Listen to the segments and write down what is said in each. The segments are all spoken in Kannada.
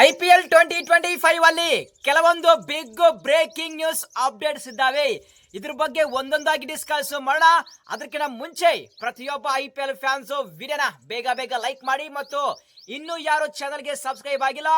I P twenty twenty five ಅಲ್ಲಿ ಕೆಲವೊಂದು ಬಿಗ್ ಬ್ರೇಕಿಂಗ್ ನ್ಯೂಸ್ ಅಪ್ಡೇಟ್ಸ್ ಇದ್ದಾವೆ. ಇದ್ರ ಬಗ್ಗೆ ಒಂದೊಂದಾಗಿ ಡಿಸ್ಕಸ್ ಮಾಡೋಣ. ಅದಕ್ಕಿಂತ ಮುಂಚೆ ಪ್ರತಿಯೊಬ್ಬ ಐ ಪಿ ಎಲ್ ಫ್ಯಾನ್ಸ್ ವಿಡಿಯೋನ ಬೇಗ ಬೇಗ ಲೈಕ್ ಮಾಡಿ ಮತ್ತು ಇನ್ನು ಯಾರು ಚಾನಲ್ಗೆ ಸಬ್ಸ್ಕ್ರೈಬ್ ಆಗಿಲ್ಲ,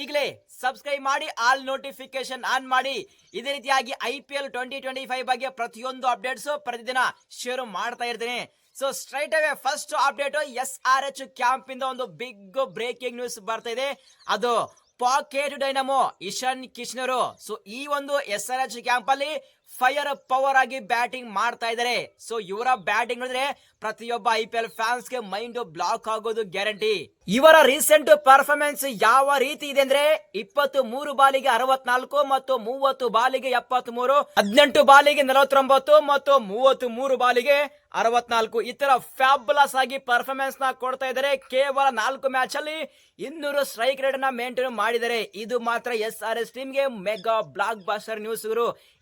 ಈಗಲೇ ಸಬ್ಸ್ಕ್ರೈಬ್ ಮಾಡಿ ಆಲ್ ನೋಟಿಫಿಕೇಶನ್ ಆನ್ ಮಾಡಿ. ಇದೇ ರೀತಿಯಾಗಿ I P L twenty twenty five ಬಗ್ಗೆ ಪ್ರತಿಯೊಂದು ಅಪ್ಡೇಟ್ಸ್ ಪ್ರತಿದಿನ ಶೇರು ಮಾಡ್ತಾ ಇರ್ತೀನಿ. So straight away first update S R H camp ಇಂದ ಒಂದು ಬಿಗ್ ಬ್ರೇಕಿಂಗ್ ನ್ಯೂಸ್ ಬರ್ತಾ ಇದೆ ಅದು ಪಾಕೆಟ್ ಡೈನಮೋ ಇಶಾನ್ ಕಿಶ್ನರು ಸೊ ಈ ಒಂದು ಎಸ್ ಆರ್ ಎಚ್ ಕ್ಯಾಂಪ್ ಅಲ್ಲಿ ಫೈರ್ ಪವರ್ ಆಗಿ ಬ್ಯಾಟಿಂಗ್ ಮಾಡ್ತಾ ಇದಾರೆ. ಸೊ ಇವರ ಬ್ಯಾಟಿಂಗ್ ನೋಡಿದ್ರೆ ಪ್ರತಿಯೊಬ್ಬ ಐ ಪಿ ಎಲ್ ಫ್ಯಾನ್ಸ್ಗೆ ಮೈಂಡ್ ಬ್ಲಾಕ್ ಆಗೋದು ಗ್ಯಾರಂಟಿ ಇವರ ರೀಸೆಂಟ್ ಪರ್ಫಾರ್ಮೆನ್ಸ್ ಯಾವ ರೀತಿ ಇದೆ ಅಂದ್ರೆ ಇಪ್ಪತ್ತು ಮೂರು ಬಾಲಿಗೆ ಅರವತ್ನಾಲ್ಕು ಮತ್ತು ಮೂವತ್ತು ಬಾಲಿಗೆ ಎಪ್ಪತ್ ಮೂರು ಹದಿನೆಂಟು ಬಾಲಿಗೆ ನಲವತ್ತೊಂಬತ್ತು ಮತ್ತು ಮೂವತ್ತು ಮೂರು ಬಾಲಿಗೆ ಅರವತ್ನಾಲ್ಕು. ಈ ತರ ಫ್ಯಾಬುಲಸ್ ಆಗಿ ಪರ್ಫಾರ್ಮೆನ್ಸ್ನ ಕೊಡ್ತಾ ಇದ್ದಾರೆ ಕೇವಲ ನಾಲ್ಕು ಮ್ಯಾಚ್ ಅಲ್ಲಿ ಇನ್ನೂರು ಸ್ಟ್ರೈಕ್ ರೇಟ್ನ ಮೇಂಟೈನ್ ಮಾಡಿದ್ದಾರೆ. ಇದು ಮಾತ್ರ ಎಸ್ ಆರ್ ಎಸ್ ಟೀಮ್ಗೆ ಮೆಗಾ ಬ್ಲಾಕ್ ಬಾಸ್ಟರ್ ನ್ಯೂಸ್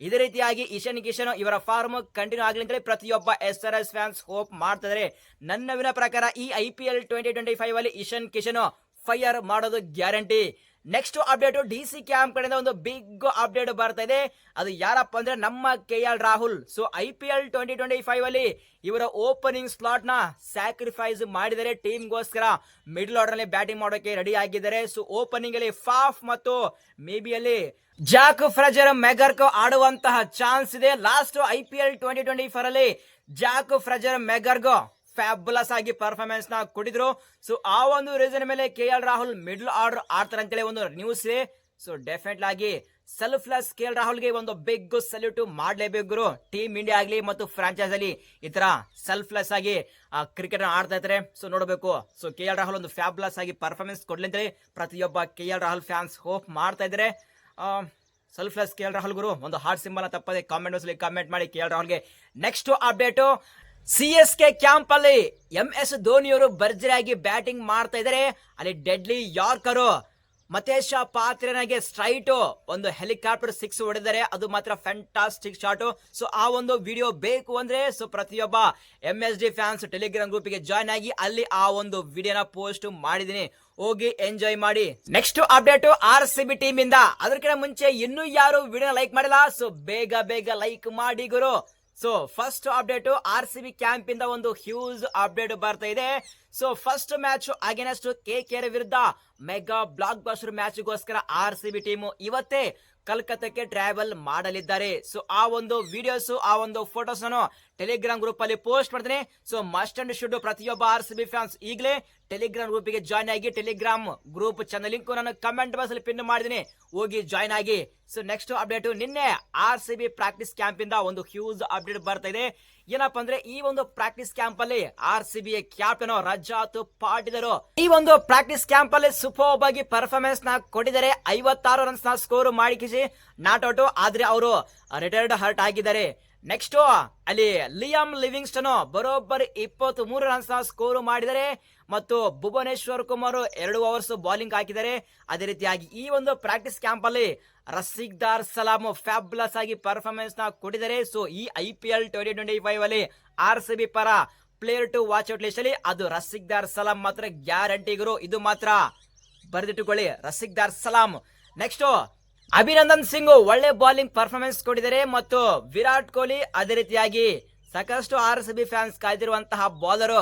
ಇದೇ ರೀತಿಯಾಗಿ ಇಶನ್ ಕಿಶನ್ ಇವರ ಫಾರ್ಮ್ ಕಂಟಿನ್ಯೂ ಆಗಲಿ ಅಂತೇಳಿ ಪ್ರತಿಯೊಬ್ಬ S R S fans hope ಮಾಡ್ತಿದ್ದಾರೆ. ನನ್ನ ವಿನ ಪ್ರಕಾರ ಈ I P L twenty twenty five ಅಲ್ಲಿ ಇಶನ್ ಕಿಶನ್ ಫೈರ್ ಮಾಡೋದು guarantee next update D C camp ಕಡೆಯಿಂದ ಒಂದು ಬಿಗ್ ಅಪ್ಡೇಟ್ ಬರ್ತಾ ಇದೆ. ಅದು ಯಾರಪ್ಪ ಅಂದ್ರೆ ನಮ್ಮ K L Rahul so I P L twenty twenty five ಅಲ್ಲಿ ಇವರ ಓಪನಿಂಗ್ ಸ್ಲಾಟ್ನ ಸ್ಯಾಕ್ರಿಫೈಸ್ ಮಾಡಿದರೆ ಟೀಮ್ ಗೋಸ್ಕರ ಮಿಡಲ್ ಆರ್ಡರ್ ಅಲ್ಲಿ ಬ್ಯಾಟಿಂಗ್ ಮಾಡೋಕೆ ರೆಡಿ ಆಗಿದ್ದಾರೆ. ಸೊ ಓಪನಿಂಗ್ ಅಲ್ಲಿ ಫಾಫ್ ಮತ್ತು ಮೇ ಬಿ ಅಲ್ಲಿ ಜಾಕ್ ಫ್ರೆಜರ್ ಮೆಗರ್ಕ್ ಆಡುವಂತಹ ಚಾನ್ಸ್ ಇದೆ. Last I P L twenty twenty four ಅಲ್ಲಿ ಜಾಕ್ ಫ್ರೆಜರ್ ಮೆಗರ್ಗ್ ಫ್ಯಾಬುಲಸ್ ಆಗಿ ಪರ್ಫಾರ್ಮೆನ್ಸ್ನ ಕೊಟ್ಟಿದ್ರು. ಸೊ ಆ ಒಂದು ರೀಸನ್ ಮೇಲೆ K L Rahul middle order ಆಡ್ತಾರೆ ಅಂತೇಳಿ ಒಂದು ನ್ಯೂಸ್ ಸೊ ಡೆಫಿನೆಟ್ ಆಗಿ ಸೆಲ್ಫ್ಲೆಸ್ ಕೆ ಎಲ್ ರಾಹುಲ್ಗೆ ಒಂದು ಬಿಗ್ ಸಲ್ಯೂಟ್ ಮಾಡಲೇಬೇಕು ಟೀಮ್ ಇಂಡಿಯಾ ಆಗಲಿ ಮತ್ತು ಫ್ರಾಂಚೈಸ್ ಅಲ್ಲಿ ಈ ತರ ಸೆಲ್ಫ್ಲೆಸ್ ಆಗಿ ಕ್ರಿಕೆಟ್ ಆಡ್ತಾ ಇದ್ರೆ. ಸೊ ನೋಡಬೇಕು. ಸೊ ಕೆ ಎಲ್ ರಾಹುಲ್ ಒಂದು ಫ್ಯಾಬ್ಲಸ್ ಆಗಿ ಪರ್ಫಾರ್ಮೆನ್ಸ್ ಕೊಡ್ಲಿ ಅಂತೇಳಿ ಪ್ರತಿಯೊಬ್ಬ K L Rahul fans hope ಮಾಡ್ತಾ ಇದ್ದಾರೆ ಸೆಲ್ಫ್ಲೆಸ್ ಕೆ ಎಲ್ ರಾಹುಲ್ ಗುರು, ಒಂದು ಹಾರ್ಟ್ ಸಿಂಬಲ್ ತಪ್ಪದೆ ಕಾಮೆಂಟ್ ಬಾಕ್ಸ್ ಕಾಮೆಂಟ್ ಮಾಡಿ K L ರಾಹುಲ್ಗೆ next update C S K camp ಅಲ್ಲಿ ಎಂ ಎಸ್ ಧೋನಿಯವರು ಭರ್ಜರಿಯಾಗಿ ಬ್ಯಾಟಿಂಗ್ ಮಾಡ್ತಾ ಇದ್ದಾರೆ ಅಲ್ಲಿ ಡೆಡ್ಲಿ ಯಾರ್ಕರು ಮತೇಶ ಪಾತ್ರನಾಗೆ ಸ್ಟ್ರೈಟ್ ಒಂದು ಹೆಲಿಕಾಪ್ಟರ್ ಸಿಕ್ಸ್ ಹೊಡೆದರೆ ಅದು ಮಾತ್ರ ಫ್ಯಾಂಟಾಸ್ಟಿಕ್ ಶಾಟ್ ಸೊ ಆ ಒಂದು ವಿಡಿಯೋ ಬೇಕು ಅಂದ್ರೆ ಸೊ ಪ್ರತಿಯೊಬ್ಬ M S D fans Telegram ಗ್ರೂಪಿಗೆ join ಆಗಿ ಅಲ್ಲಿ ಆ ಒಂದು ವಿಡಿಯೋನ ಪೋಸ್ಟ್ ಮಾಡಿದ್ದೀನಿ. ಹೋಗಿ ಎಂಜಾಯ್ ಮಾಡಿ. Next update R C B team ಇಂದ. ಅದಕ್ಕಿಂತ ಮುಂಚೆ ಇನ್ನೂ ಯಾರು ವಿಡಿಯೋ ಲೈಕ್ ಮಾಡಿಲ್ಲ? ಸೊ ಬೇಗ ಬೇಗ ಲೈಕ್ ಮಾಡಿ ಗುರು. So first update R C B camp ಇಂದ ಒಂದು ಹ್ಯೂಜ್ ಅಪ್ಡೇಟ್ ಬರ್ತಾ ಇದೆ. So first match against K ಕೆರೆ ವಿರುದ್ಧ ಮೆಗಾ ಬ್ಲಾಕ್ ಬಸ್ಟರ್ ಮ್ಯಾಚ್ಗೋಸ್ಕರ ಆರ್ ಸಿ ಬಿ ಟೀಮ್ ಇವತ್ತೇ ಕಲ್ಕತ್ತಾಕ್ಕೆ ಟ್ರಾವೆಲ್ ಮಾಡಲಿದ್ದಾರೆ. ಸೊ ಆ ಒಂದು ವಿಡಿಯೋಸ್ ಆ ಒಂದು ಫೋಟೋಸ್ ನಾನು ಟೆಲಿಗ್ರಾಮ್ ಗ್ರೂಪ್ ಅಲ್ಲಿ ಪೋಸ್ಟ್ ಮಾಡ್ತೀನಿ. ಸೊ ಮಸ್ಟ್ ಅಂಡ್ ಶುಡ್ ಪ್ರತಿಯೊಬ್ಬ ಆರ್ ಸಿ ಬಿ ಫ್ಯಾನ್ಸ್ ಈಗಲೇ ಟೆಲಿಗ್ರಾಮ್ ಗ್ರೂಪ್ಗೆ ಜಾಯ್ನ್ ಆಗಿ ಟೆಲಿಗ್ರಾಮ್ ಗ್ರೂಪ್ ಚಾನಲ್ ಲಿಂಕ್ ನಾನು ಕಮೆಂಟ್ ಬಾಕ್ಸ್ ಅಲ್ಲಿ ಪಿನ್ ಮಾಡಿದೀನಿ ಹೋಗಿ ಜಾಯ್ನ್ ಆಗಿ. ಸೊ ನೆಕ್ಸ್ಟ್ ಅಪ್ಡೇಟ್ ನಿನ್ನೆ R C B practice camp ಇಂದ ಒಂದು ಹ್ಯೂಜ್ ಅಪ್ಡೇಟ್ ಬರ್ತಾ ಇದೆ. ಏನಪ್ಪ ಅಂದ್ರೆ, ಈ ಒಂದು ಪ್ರಾಕ್ಟೀಸ್ ಕ್ಯಾಂಪ್ ಅಲ್ಲಿ R C B captain Rajat ಪಾಟಿದರು ಈ ಒಂದು ಪ್ರಾಕ್ಟೀಸ್ ಕ್ಯಾಂಪ್ ಅಲ್ಲಿ ಸೂಪರ್ ಆಗಿ ಪರ್ಫಾರ್ಮೆನ್ಸ್ನ ಕೊಟ್ಟಿದ್ದಾರೆ. ಐವತ್ತಾರು ರನ್ಸ್ನ ಸ್ಕೋರ್ ಮಾಡಿಕಿಸಿ. ನಾಟ್ ಔಟ್ ಆದ್ರೆ ಅವರು ರಿಟೈರ್ಡ್ ಹರ್ಟ್ ಆಗಿದ್ದಾರೆ. ನೆಕ್ಸ್ಟ್ ಅಲ್ಲಿ ಲಿಯಮ್ ಲಿವಿಂಗ್ಸ್ಟನ್ ಬರೋಬ್ಬರಿ ಇಪ್ಪತ್ತ್ ಮೂರು ರನ್ಸ್ ಸ್ಕೋರ್ ಮಾಡಿದರೆ ಮತ್ತು ಭುವನೇಶ್ವರ್ ಕುಮಾರ್ ಎರಡು ಓವರ್ಸ್ ಬೌಲಿಂಗ್ ಹಾಕಿದ್ದಾರೆ ಅದೇ ರೀತಿಯಾಗಿ ಈ ಒಂದು ಪ್ರಾಕ್ಟೀಸ್ ಕ್ಯಾಂಪ್ ಅಲ್ಲಿ ರಸಿಕ್ದಾರ್ ಸಲಾಮ್ ಫ್ಯಾಬ್ಲಸ್ ಆಗಿ ಪರ್ಫಾರ್ಮೆನ್ಸ್ನ ಕೊಟ್ಟಿದ್ದಾರೆ. ಸೊ ಈ I P L twenty twenty five ಅಲ್ಲಿ ಆರ್ ಸಿ ಬಿ ಪರ player to watch out list ಅಲ್ಲಿ ಅದು ರಸಿಕ್ದಾರ್ ಸಲಾಂ ಮಾತ್ರ ಗ್ಯಾರಂಟಿಗರು ಇದು ಮಾತ್ರ ಬರೆದಿಟ್ಟುಕೊಳ್ಳಿ. ರಸಿಕ್ದಾರ್ ಸಲಾಂ ನೆಕ್ಸ್ಟ್ ಅಭಿನಂದನ್ ಸಿಂಗ್ ಒಳ್ಳೆ ಬೌಲಿಂಗ್ ಪರ್ಫಾರ್ಮೆನ್ಸ್ ಕೊಟ್ಟಿದ್ದಾರೆ ಮತ್ತು ವಿರಾಟ್ ಕೊಹ್ಲಿ ಅದೇ ರೀತಿಯಾಗಿ ಸಾಕಷ್ಟು ಆರ್ ಸಿ ಬಿ ಫ್ಯಾನ್ಸ್ ಕಾಯ್ದಿರುವಂತಹ ಬೌಲರು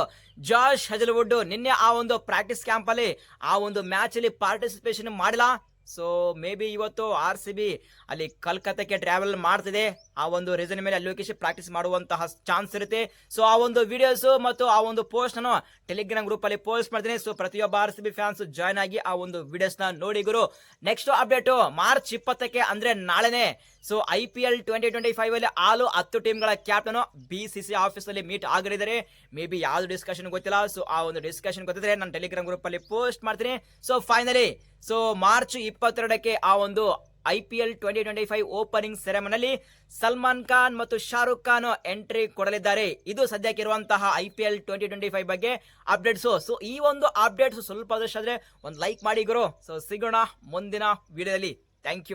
ಜಾಶ್ ಹಜಲ್ವುಡ್ ನಿನ್ನೆ ಆ ಒಂದು ಪ್ರಾಕ್ಟೀಸ್ ಕ್ಯಾಂಪ್ ಅಲ್ಲಿ ಆ ಒಂದು ಮ್ಯಾಚ್ ಅಲ್ಲಿ ಪಾರ್ಟಿಸಿಪೇಷನ್ ಮಾಡಿಲ್ಲ. ಸೊ ಮೇ ಬಿ ಇವತ್ತು ಆರ್ ಸಿ ಬಿ ಅಲ್ಲಿ ಕಲ್ಕತ್ತಕ್ಕೆ ಟ್ರಾವೆಲ್ ಮಾಡ್ತಿದೆ. ಆ ಒಂದು ರೀಸನ್ ಮೇಲೆ ಅಲ್ಲಿ ಪ್ರಾಕ್ಟೀಸ್ ಮಾಡುವಂತಹ ಚಾನ್ಸ್ ಇರುತ್ತೆ. ಸೊ ಆ ಒಂದು ವಿಡಿಯೋಸ್ ಮತ್ತು ಆ ಒಂದು ಪೋಸ್ಟ್ ನಾನು ಟೆಲಿಗ್ರಾಮ್ ಗ್ರೂಪ್ ಅಲ್ಲಿ ಪೋಸ್ಟ್ ಮಾಡ್ತೀನಿ. ಸೊ ಪ್ರತಿಯೊಬ್ಬ R C B fans join ಆಗಿ ಆ ಒಂದು ವಿಡಿಯೋಸ್ನ ನೋಡಿ ಗುರು. ನೆಕ್ಸ್ಟ್ ಅಪ್ಡೇಟ್ ಮಾರ್ಚ್ ಇಪ್ಪತ್ತಕ್ಕೆ ಅಂದ್ರೆ ನಾಳೆನೆ. So I P L twenty twenty five ಅಲ್ಲಿ ಆಲು ಹತ್ತು ಟೀಮ್ಗಳ captain B C C office ಅಲ್ಲಿ ಮೀಟ್ ಆಗಿದ್ದಾರೆ ಮೇ ಬಿ ಯಾವ್ದು ಡಿಸ್ಕಷನ್ ಗೊತ್ತಿಲ್ಲ. ಸೊ ಆ ಒಂದು ಡಿಸ್ಕಷನ್ ಗೊತ್ತಿದ್ರೆ ನಾನು ಟೆಲಿಗ್ರಾಮ್ ಗ್ರೂಪ್ ಅಲ್ಲಿ ಪೋಸ್ಟ್ ಮಾಡ್ತೀನಿ. ಸೊ ಫೈನಲಿ ಸೊ ಮಾರ್ಚ್ ಇಪ್ಪತ್ತೆರಡಕ್ಕೆ ಆ ಒಂದು I P L twenty twenty five opening ಸೆರೆಮನಲ್ಲಿ Salman Khan ಮತ್ತು ಶಾರುಖ್ ಖಾನ್ ಎಂಟ್ರಿ ಕೊಡಲಿದ್ದಾರೆ. ಇದು ಸದ್ಯಕ್ಕೆ ಇರುವಂತಹ I P L twenty twenty five ಬಗ್ಗೆ ಅಪ್ಡೇಟ್ಸ್ ಸೊ ಈ ಒಂದು ಅಪ್ಡೇಟ್ಸ್ ಸ್ವಲ್ಪ ಆದಷ್ಟು ಒಂದು ಲೈಕ್ ಮಾಡಿ ಗುರು. ಸೊ ಸಿಗೋಣ ಮುಂದಿನ ವಿಡಿಯೋದಲ್ಲಿ ಥ್ಯಾಂಕ್ ಯು